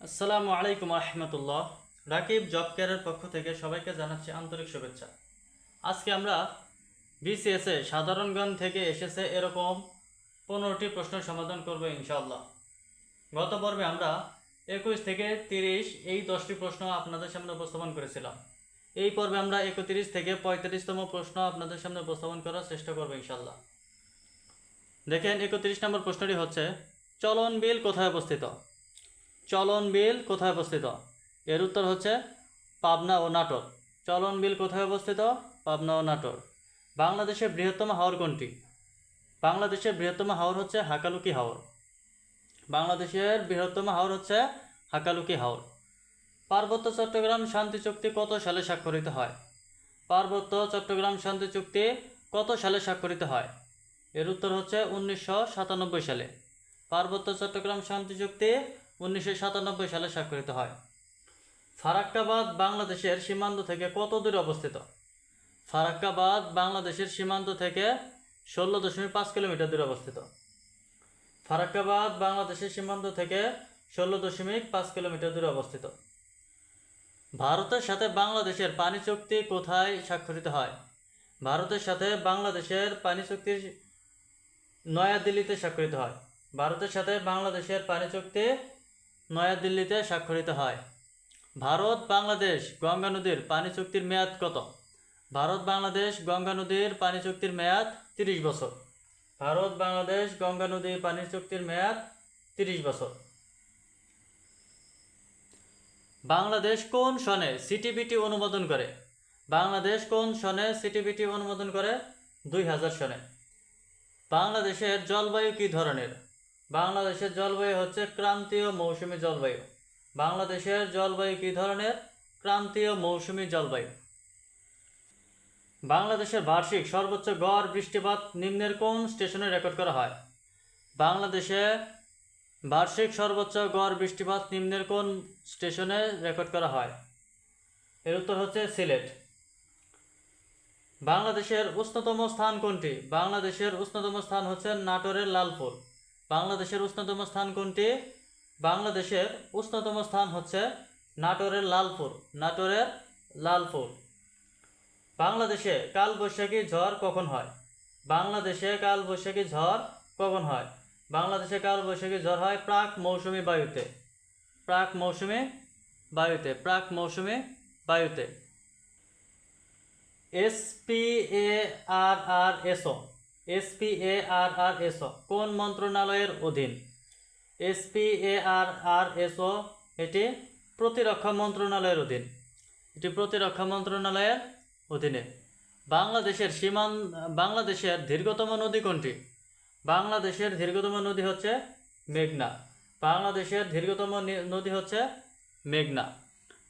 আসসালামু আলাইকুম রহমতুল্লাহ রাকিব জব কেয়ারের পক্ষ থেকে সবাইকে জানাচ্ছি আন্তরিক শুভেচ্ছা। আজকে আমরা বিসিএসএ সাধারণ জ্ঞান থেকে এসেছে এরকম পনেরোটি প্রশ্নের সমাধান করব ইনশাআল্লাহ। গত পর্বে আমরা একুশ থেকে তিরিশ এই দশটি প্রশ্ন আপনাদের সামনে উপস্থাপন করেছিলাম। এই পর্বে আমরা একত্রিশ থেকে পঁয়ত্রিশতম প্রশ্ন আপনাদের সামনে উপস্থাপন করার চেষ্টা করব ইনশাল্লাহ দেখেন একত্রিশ নম্বর প্রশ্নটি হচ্ছে, চলন বিল কোথায় অবস্থিত? চলন বিল কোথায় অবস্থিত? এর উত্তর হচ্ছে পাবনা ও নাটোর। চলন বিল কোথায় অবস্থিত? পাবনা ও নাটোর। বাংলাদেশের বৃহত্তম হাওর কোনটি? বাংলাদেশের বৃহত্তম হাওর হচ্ছে হাকালুকি হাওর। বাংলাদেশের বৃহত্তম হাওর হচ্ছে হাকালুকি হাওর। পার্বত্য চট্টগ্রাম শান্তি চুক্তি কত সালে স্বাক্ষরিত হয়? পার্বত্য চট্টগ্রাম শান্তি চুক্তি কত সালে স্বাক্ষরিত হয়? এর উত্তর হচ্ছে উনিশশো সাতানব্বই সালে। পার্বত্য চট্টগ্রাম শান্তি চুক্তি উনিশশো সাতানব্বই সালে স্বাক্ষরিত হয়। ফারাক্কাবাদ বাংলাদেশের সীমান্ত থেকে কত দূরে অবস্থিত? ফারাক্কাবাদ বাংলাদেশের সীমান্ত থেকে ষোলো দশমিক পাঁচ কিলোমিটার দূরে অবস্থিত। ফারাক্কাবাদ বাংলাদেশের সীমান্ত থেকে ষোলো দশমিক পাঁচ কিলোমিটার দূরে অবস্থিত। ভারতের সাথে বাংলাদেশের পানি চুক্তি কোথায় স্বাক্ষরিত হয়? ভারতের সাথে বাংলাদেশের পানি চুক্তি নয়াদিল্লিতে স্বাক্ষরিত হয়। ভারতের সাথে বাংলাদেশের পানি চুক্তি নয়াদিল্লিতে স্বাক্ষরিত হয়। ভারত, বাংলাদেশ, গঙ্গা নদীর পানি চুক্তির মেয়াদ কত? ভারত, বাংলাদেশ, গঙ্গা নদীর পানি চুক্তির মেয়াদ তিরিশ বছর। ভারত, বাংলাদেশ, গঙ্গা নদীর পানি চুক্তির মেয়াদ তিরিশ বছর। বাংলাদেশ কোন সনে সিটিবিটি অনুমোদন করে? বাংলাদেশ কোন সনে সিটিবিটি অনুমোদন করে? দুই হাজার সনে। বাংলাদেশের জলবায়ু কী ধরনের? বাংলাদেশের জলবায়ু হচ্ছে ক্রান্তীয় মৌসুমি জলবায়ু। বাংলাদেশের জলবায়ু কী ধরনের? ক্রান্তীয় মৌসুমি জলবায়ু। বাংলাদেশের বার্ষিক সর্বোচ্চ গড় বৃষ্টিপাত নিম্নের কোন স্টেশনে রেকর্ড করা হয়? বাংলাদেশে বার্ষিক সর্বোচ্চ গড় বৃষ্টিপাত নিম্নের কোন স্টেশনে রেকর্ড করা হয়? এর উত্তর হচ্ছে সিলেট। বাংলাদেশের উষ্ণতম স্থান কোনটি? বাংলাদেশের উষ্ণতম স্থান হচ্ছে নাটোরের লালপুর। বাংলাদেশের উষ্ণতম স্থান কোনটি? বাংলাদেশের উষ্ণতম স্থান হচ্ছে নাটোরের লালপুর নাটোরের লালপুর। বাংলাদেশে কালবৈশাখী ঝড় কখন হয়? বাংলাদেশে কালবৈশাখী ঝড় কখন হয়? বাংলাদেশে কালবৈশাখী ঝড় হয় প্রাক মৌসুমী বায়ুতে। প্রাক মৌসুমী বায়ুতে, প্রাক মৌসুমী বায়ুতে। S P A R R SO S P A R R SO কোন মন্ত্রণালয়ের অধীন? S P A R R SO এটি প্রতিরক্ষা মন্ত্রণালয়ের অধীন। এটি প্রতিরক্ষা মন্ত্রণালয়ের অধীনে। বাংলাদেশের সীমান, বাংলাদেশের দীর্ঘতম নদী কোনটি? বাংলাদেশের দীর্ঘতম নদী হচ্ছে মেঘনা। বাংলাদেশের দীর্ঘতম নদী হচ্ছে মেঘনা।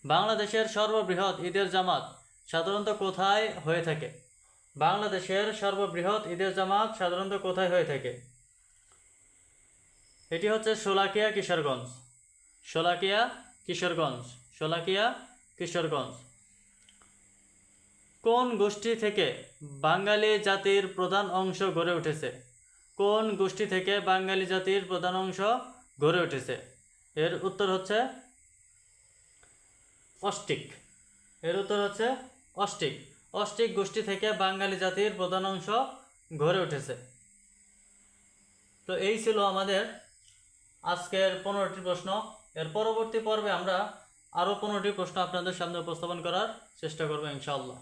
বাংলাদেশের সর্ববৃহৎ ঈদের জামাত সাধারণত কোথায় হয়ে থাকে? বাংলাদেশের সর্ববৃহৎ ঈদের জামাত সাধারণত কোথায় হয়ে থাকে? এটি হচ্ছে শোলাকিয়া কিশোরগঞ্জ। শোলাকিয়া কিশোরগঞ্জ। শোলাকিয়া কিশোরগঞ্জ। কোন গোষ্ঠী থেকে বাঙালি জাতির প্রধান অংশ গড়ে উঠেছে? কোন গোষ্ঠী থেকে বাঙালি জাতির প্রধান অংশ গড়ে উঠেছে? এর উত্তর হচ্ছে অস্টিক এর উত্তর হচ্ছে অস্টিক অস্টিক গোষ্ঠী থেকে বাঙালি জাতির প্রধান অংশ গড়ে উঠেছে। তো এই ছিল আমাদের আজকের পনেরোটি প্রশ্ন। এর পরবর্তী পর্বে আমরা আরও পনেরোটি প্রশ্ন আপনাদের সামনে উপস্থাপন করার চেষ্টা করব ইনশাআল্লাহ।